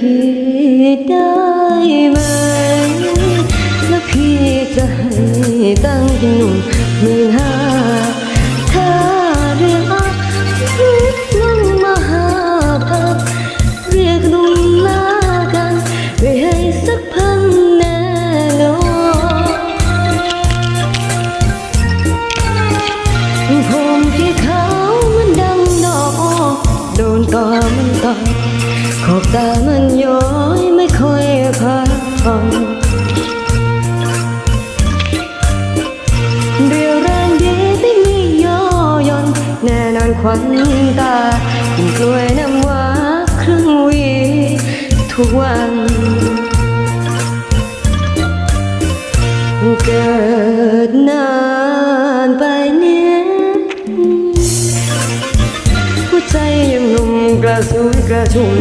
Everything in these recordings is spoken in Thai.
ที่ได้ น่นอนควันตากินกล้วยน้ำว้าครึ่งวีทุกวันเกิดนานไปเนี่ยหัวใจยังหนุ่มกระสุยกระชุ่ม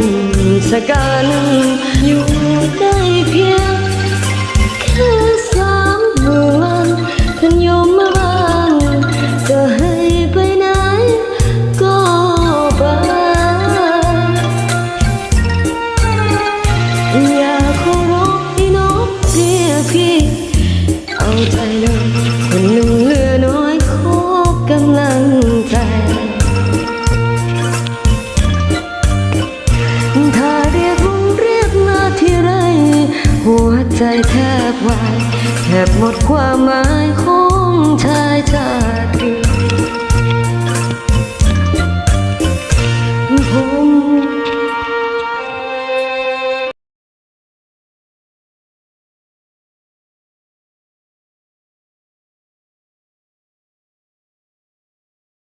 สะกันอยู่ ใจเลยคนหนึ่งเลือน้อยขอกำลังใจถ้าเรียกลุงเรียกมาที่ไร หัวใจแทบวายแทบหมดความหมายขอ